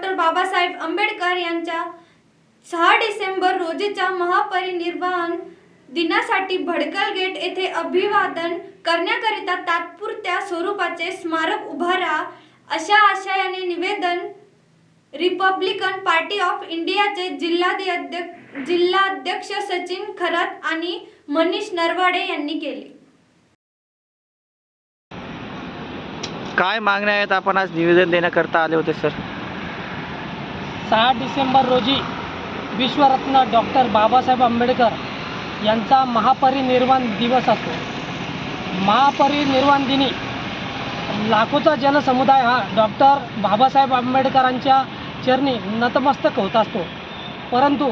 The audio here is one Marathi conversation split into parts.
डॉक्टर बाबासाहेब आंबेडकर यांच्या सहा डिसेंबर रोजीच्या महापरिनिर्वाण दिनासाठी भडकल गेट येथे अभिवादन करण्याकरिता तात्पुरत्या स्वरूपाचे स्मारक उभारा अशा आशयाने निवेदन रिपब्लिकन पार्टी ऑफ इंडियाचे जिल्हाध्यक्ष जिल्हाध्यक्ष सचिन खरात आणि मनीष नरवाडे यांनी केले. काय मागण्या आहेत? आपण आज निवेदन देण्याकरता आले होते सर. सहा डिसेंबर रोजी विश्वरत्न डॉक्टर बाबासाहेब आंबेडकर यांचा महापरिनिर्वाण दिवस असतो. महापरिनिर्वाण दिनी लाखोचा जनसमुदाय हा डॉक्टर बाबासाहेब आंबेडकरांच्या चरणी नतमस्तक होत असतो. परंतु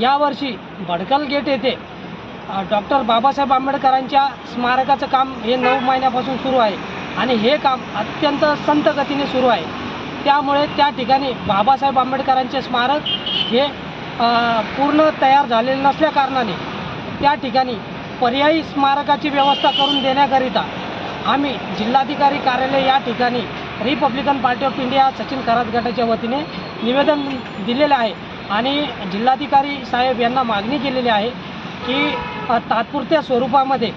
यावर्षी भडकल गेट येथे डॉक्टर बाबासाहेब आंबेडकरांच्या स्मारकाचं काम हे नऊ महिन्यापासून सुरू आहे आणि हे काम अत्यंत संत गतीने सुरू आहे. त्यामुळे त्या ठिकाणी बाबासाहेब आंबेडकरांचे स्मारक हे पूर्ण तयार झालेले नसल्या कारणाने त्या ठिकाणी पर्यायी स्मारकाची व्यवस्था करून देण्याकरिता आम्ही जिल्हाधिकारी कार्यालय या ठिकाणी Republican party of India Sachin Kharat गटाच्या वतीने निवेदन दिलेलं आहे आणि जिल्हाधिकारी साहेब यांना मागणी केलेली आहे की तात्पुरत्या स्वरूपामध्ये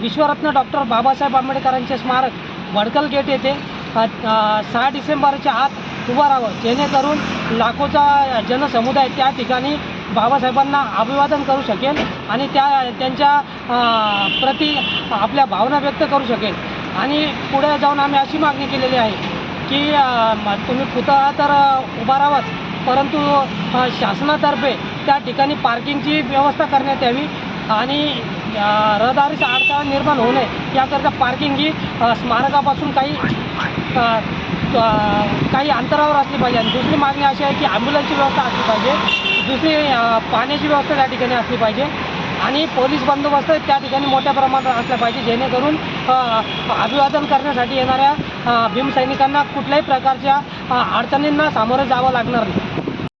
विश्वरत्न डॉक्टर बाबासाहेब आंबेडकरांचे स्मारक भडकल गेट येथे सहा डिसेंबरच्या आत उभं राहावं. जेणेकरून लाखोचा जनसमुदाय त्या ठिकाणी बाबासाहेबांना अभिवादन करू शकेल आणि त्या त्यांच्या प्रति प्रती आपल्या भावना व्यक्त करू शकेल. आणि पुढे जाऊन आम्ही अशी मागणी केलेली आहे की तुम्ही पुतळा तर अ, उभारावाच परंतु शासनातर्फे त्या ठिकाणी पार्किंगची व्यवस्था करण्यात यावी. आणि रहदारीचा अडथळा निर्माण होऊ नये. याकरिता पार्किंग ही स्मारकापासून काही काही अंतरावर असली पाहिजे. आणि दुसरी मागणी अशी आहे की ॲम्ब्युलन्सची व्यवस्था असली पाहिजे. दुसरी पाण्याची व्यवस्था त्या ठिकाणी असली पाहिजे. आणि पोलीस बंदोबस्त त्या ठिकाणी मोठ्या प्रमाणात असला पाहिजे जेणेकरून अभिवादन करण्यासाठी येणाऱ्या भीमसैनिकांना कुठल्याही प्रकारच्या अडचणींना सामोरं जावं लागणार नाही.